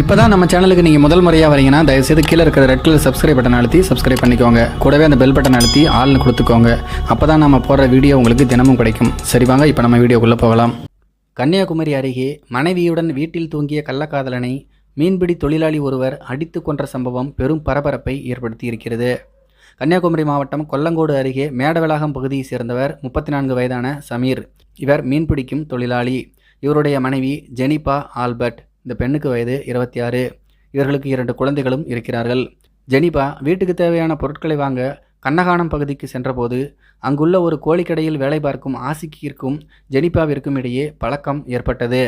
இப்போ தான் நம்ம சேனலுக்கு நீங்கள் முதல் முறையாக வரீங்கன்னா தயவுசெய்து கீழே இருக்கிற ரெட் கலர் சப்ஸ்கிரைப் பட்டன் அழுத்தி சப்ஸ்கிரைப் பண்ணிக்கோங்க. கூடவே அந்த பெல் பட்டன் அழுத்தி ஆள்னு கொடுத்துக்கோங்க. அப்போ தான் நம்ம போடுற வீடியோ உங்களுக்கு தினமும் கிடைக்கும். சரி வாங்க இப்போ நம்ம வீடியோக்குள்ளே போகலாம். கன்னியாகுமரி அருகே மனைவியுடன் வீட்டில் தூங்கிய கள்ளக்காதலனை மீன்பிடி தொழிலாளி ஒருவர் அடித்து கொன்ற சம்பவம் பெரும் பரபரப்பை ஏற்படுத்தியிருக்கிறது கன்னியாகுமரி மாவட்டம் கொல்லங்கோடு அருகே மேடவளாகம் பகுதியைச் சேர்ந்தவர் முப்பத்தி நான்கு வயதான சமீர். இவர் மீன்பிடிக்கும் தொழிலாளி. இவருடைய மனைவி ஜெனிபா ஆல்பர்ட். இந்த பெண்ணுக்கு வயது இருபத்தி ஆறு. இவர்களுக்கு இரண்டு குழந்தைகளும் இருக்கிறார்கள். ஜெனிபா வீட்டுக்கு தேவையான பொருட்களை வாங்க கண்ணகானம் பகுதிக்கு சென்றபோது அங்குள்ள ஒரு கோழிக்கடையில் வேலை பார்க்கும் ஆசிக்கிற்கும் ஜெனிபாவிற்கும் இடையே பழக்கம் ஏற்பட்டது.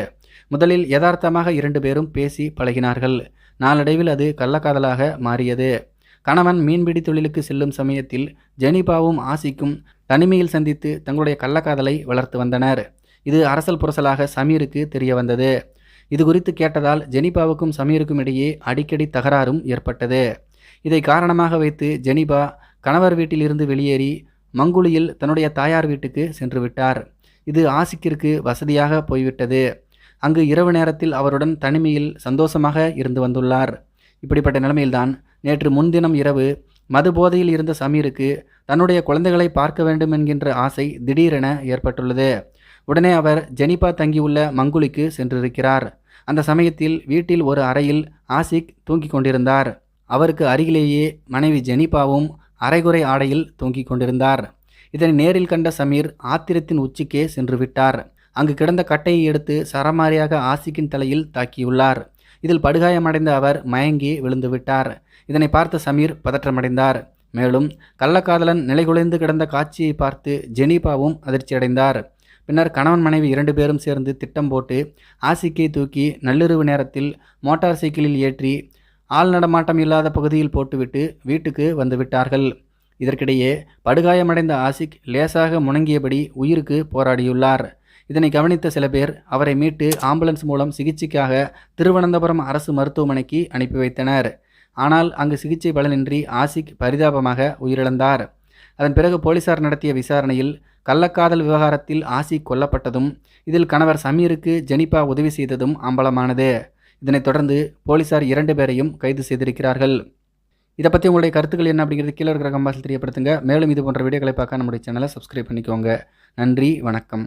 முதலில் யதார்த்தமாக இரண்டு பேரும் பேசி பழகினார்கள். நாளடைவில் அது கள்ளக்காதலாக மாறியது. கணவன் மீன்பிடி தொழிலுக்கு செல்லும் சமயத்தில் ஜெனிபாவும் ஆசிக்கும் தனிமையில் சந்தித்து தங்களுடைய கள்ளக்காதலை வளர்த்து வந்தனர். இது அரசல் புரசலாக சமீருக்கு தெரிய வந்தது இது குறித்து கேட்டதால் ஜெனிபாவுக்கும் சமீருக்கும் இடையே அடிக்கடி தகராறும் ஏற்பட்டது. இதை காரணமாக வைத்து ஜெனிபா கணவர் வீட்டிலிருந்து வெளியேறி மங்குளியில் தன்னுடைய தாயார் வீட்டுக்கு சென்று விட்டார். இது ஆசிக்கிற்கு வசதியாக போய்விட்டது. அங்கு இரவு நேரத்தில் அவருடன் தனிமையில் சந்தோஷமாக இருந்து வந்துள்ளார். இப்படிப்பட்ட நிலைமையில்தான் நேற்று முன்தினம் இரவு மது போதையில் இருந்த சமீருக்கு தன்னுடைய குழந்தைகளை பார்க்க வேண்டும் என்கின்ற ஆசை திடீரென ஏற்பட்டுள்ளது. உடனே அவர் ஜெனிபா தங்கியுள்ள மங்குலிக்கு சென்றிருக்கிறார். அந்த சமயத்தில் வீட்டில் ஒரு அறையில் ஆசிக் தூங்கிக் கொண்டிருந்தார். அவருக்கு அருகிலேயே மனைவி ஜெனிபாவும் அரைகுறை ஆடையில் தூங்கிக் கொண்டிருந்தார். இதனை நேரில் கண்ட சமீர் ஆத்திரத்தின் உச்சிக்கே சென்று விட்டார். அங்கு கிடந்த கட்டையை எடுத்து சரமாரியாக ஆசிக்கின் தலையில் தாக்கியுள்ளார். இதில் படுகாயமடைந்த அவர் மயங்கி விழுந்து விட்டார். இதனை பார்த்த சமீர் பதற்றமடைந்தார். மேலும் கள்ளக்காதலன் நிலைகுலைந்து கிடந்த காட்சியை பார்த்து ஜெனிபாவும் அதிர்ச்சியடைந்தார். பின்னர் கணவன் மனைவி இரண்டு பேரும் சேர்ந்து திட்டம் போட்டு ஆசிக்கை தூக்கி நள்ளிரவு நேரத்தில் மோட்டார் சைக்கிளில் ஏற்றி ஆள் நடமாட்டம் இல்லாத பகுதியில் போட்டுவிட்டு வீட்டுக்கு வந்து விட்டார்கள் இதற்கிடையே படுகாயமடைந்த ஆசிக் லேசாக முணங்கியபடி உயிருக்கு போராடியுள்ளார். இதனை கவனித்த சில பேர் அவரை மீட்டு ஆம்புலன்ஸ் மூலம் சிகிச்சைக்காக திருவனந்தபுரம் அரசு மருத்துவமனைக்கு அனுப்பி வைத்தனர். ஆனால் அங்கு சிகிச்சை பலனின்றி ஆசிக் பரிதாபமாக உயிரிழந்தார். அதன் பிறகு போலீசார் நடத்திய விசாரணையில் கள்ளக்காதல் விவகாரத்தில் ஆசி கொல்லப்பட்டதும் இதில் கணவர் சமீருக்கு ஜெனிபா உதவி செய்ததும் அம்பலமானது. இதனைத் தொடர்ந்து போலீசார் இரண்டு பேரையும் கைது செய்திருக்கிறார்கள். இதை பற்றி உங்களுடைய கருத்துக்கள் என்ன அப்படிங்கிறது கீழே இருக்கிற கம்பாசில் தெரியப்படுத்துங்க. மேலும் இது போன்ற வீடியோக்களை பார்க்க நம்முடைய சேனலை சப்ஸ்கிரைப் பண்ணிக்கோங்க. நன்றி வணக்கம்.